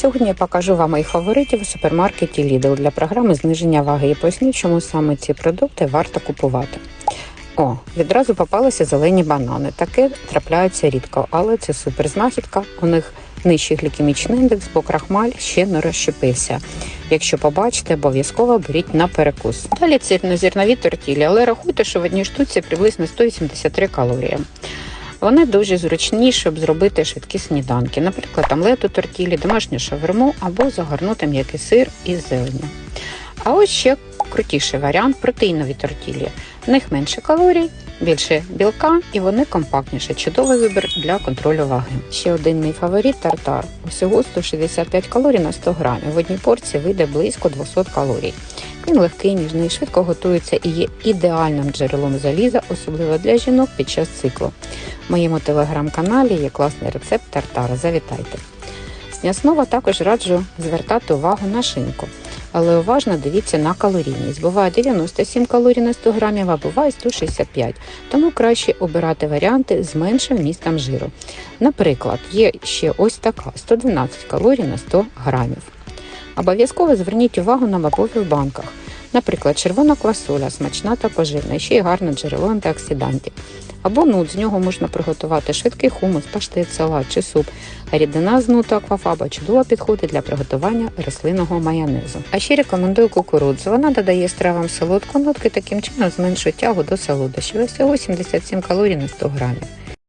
Сьогодні я покажу вам моїх фаворитів у супермаркеті Lidl для програми зниження ваги і поясню, чому саме ці продукти варто купувати. О, відразу попалися зелені банани. Таке трапляється рідко, але це суперзнахідка. У них нижчий глікемічний індекс, бо крахмаль ще не розщепився. Якщо побачите, обов'язково беріть на перекус. Далі цільнозернові тортілі, але рахуйте, що в одній штуці приблизно 183 калорії. Вони дуже зручні, щоб зробити швидкі сніданки, наприклад, омлет у тортілі, домашню шаверму або загорнути м'який сир із зеленню. А ось ще крутіший варіант протеїнові тортілі. В них менше калорій, більше білка і вони компактніші. Чудовий вибір для контролю ваги. Ще один мій фаворит тартар. Усього 165 калорій на 100 грамів. В одній порції вийде близько 200 калорій. Він легкий, ніжний, швидко готується і є ідеальним джерелом заліза, особливо для жінок під час циклу. В моєму телеграм-каналі є класний рецепт тартара. Завітайте. З також раджу звертати увагу на шинку. Але уважно дивіться на калорійність. Буває 97 калорій на 100 грамів, а буває 165. Тому краще обирати варіанти з меншим вмістом жиру. Наприклад, є ще ось така 112 калорій на 100 грамів. Обов'язково зверніть увагу на бобові в банках. Наприклад, червона квасоля смачна та поживна, ще й гарне джерело антиоксидантів. Або нут, з нього можна приготувати швидкий хумус, паштет, салат чи суп. Рідина з нуту аквафаба чудово підходить для приготування рослинного майонезу. А ще рекомендую кукурудзу. Вона додає стравам солодку нотки, таким чином зменшує тягу до солодощів. Всього 77 калорій на 100 грамів.